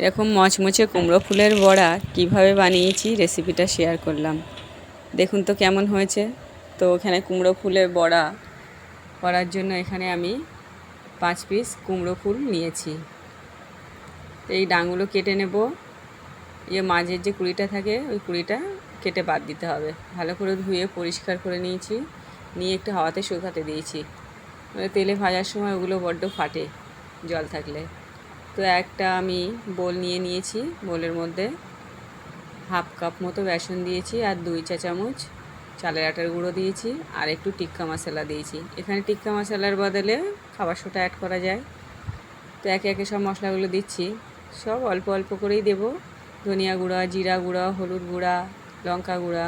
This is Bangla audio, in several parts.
এরকম মচমচে কুমড়ো ফুলের বড়া কীভাবে বানিয়েছি রেসিপিটা শেয়ার করলাম। দেখুন তো কেমন হয়েছে। তো এখানে কুমড়ো ফুলের বড়া করার জন্য এখানে আমি পাঁচ পিস কুমড়ো ফুল নিয়েছি। এই ডাঙগুলো কেটে নেব। ইয়ে মাঝের যে কুড়িটা থাকে, ওই কুড়িটা কেটে বাদ দিতে হবে। ভালো করে ধুয়ে পরিষ্কার করে নিয়েছি। নিয়ে একটু হাওয়াতে শুকাতে দিয়েছি। মানে তেলে ভাজার সময় ওগুলো বড্ড ফাটে জল থাকলে। তো একটা আমি বোল নিয়ে নিয়েছি, বোলের মধ্যে হাফ কাপ মতো বেসন দিয়েছি আর দুই চা চামচ চালের আটার গুঁড়ো দিয়েছি আর একটু টিক্কা মশলা দিয়েছি। এখানে টিক্কা মশলার বদলে খাবার সোটা অ্যাড করা যায়। তো একে একে সব মশলাগুলো দিচ্ছি। সব অল্প অল্প করেই দেবো। ধনিয়া গুঁড়া, জিরা গুঁড়া, হলুদ গুঁড়া, লঙ্কা গুঁড়া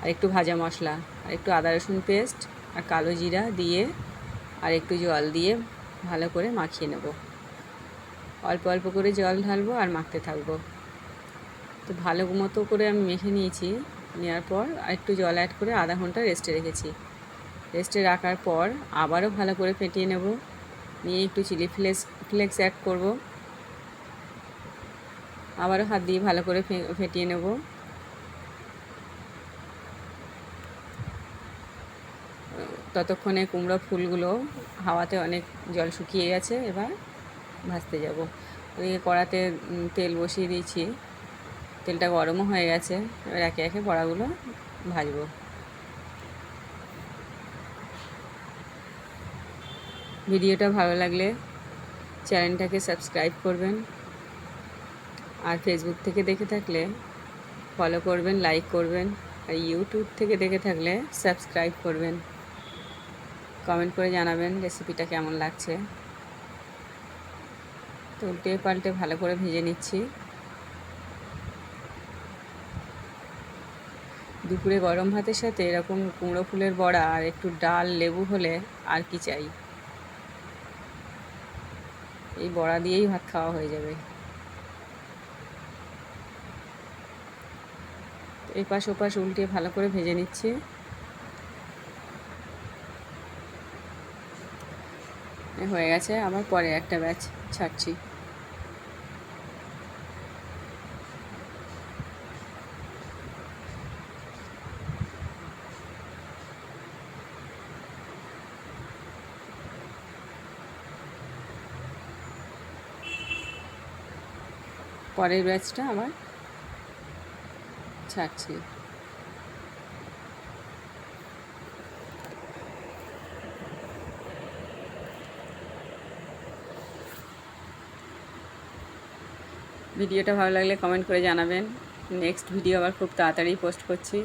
আর একটু ভাজা মশলা আর একটু আদা রসুন পেস্ট আর কালো জিরা দিয়ে আর একটু জল দিয়ে ভালো করে মাখিয়ে নেব। অল্প অল্প করে জল ঢালবো আর মাখতে থাকব। তো ভালো মতো করে আমি মেখে নিয়েছি। নেওয়ার পর একটু জল অ্যাড করে আধা ঘণ্টা রেস্টে রেখেছি। রেস্টে রাখার পর আবারও ভালো করে ফেটিয়ে নেব। নিয়ে একটু চিলি ফ্লেক্স ফ্লেক্স অ্যাড করব। আবারও হাত দিয়ে ভালো করে ফেটিয়ে নেব। ততক্ষণে কুমড়ো ফুলগুলো হাওয়াতে অনেক জল শুকিয়ে গেছে এবার ভাজতে যাব। ওদিকে কড়াতে তেল বসিয়ে দিয়েছি। তেলটা গরমও হয়ে গেছে। এবার একে একে বড়াগুলো ভাজবো। ভিডিওটা ভালো লাগলে চ্যানেলটাকে সাবস্ক্রাইব করবেন। আর ফেসবুক থেকে দেখে থাকলে ফলো করবেন লাইক করবেন। আর ইউটিউব থেকে দেখে থাকলে সাবস্ক্রাইব করবেন। কমেন্ট করে জানাবেন রেসিপিটা কেমন লাগছে। তো উল্টে পাল্টে ভালো করে ভেজে নিচ্ছি। দুপুরে গরম ভাতের সাথে এরকম কুমড়ো ফুলের বড়া আর একটু ডাল, লেবু হলে আর কি চাই? এই বড়া দিয়েই ভাত খাওয়া হয়ে যাবে। এই পাশ ওপাশ উল্টে ভালো করে ভেজে নিচ্ছি। হয়ে গেছে, আবার পরে একটা ব্যাচ ছাড়ছি। পরের ব্যাচটা আমার ছাড়ছি। ভিডিওটা ভালো লাগলে কমেন্ট করে জানাবেন। নেক্সট ভিডিও আবার খুব তাড়াতাড়ি পোস্ট করছি।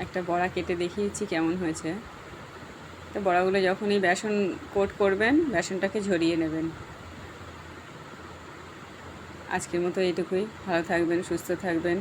একটা বড়া কেটে দেখিয়েছি কেমন হয়েছে। তো বড়াগুলো যখনই বেসন কোট করবেন, বেসনটাকে ঝরিয়ে নেবেন। আজকের মতো এইটুকুই। ভালো থাকবেন, সুস্থ থাকবেন।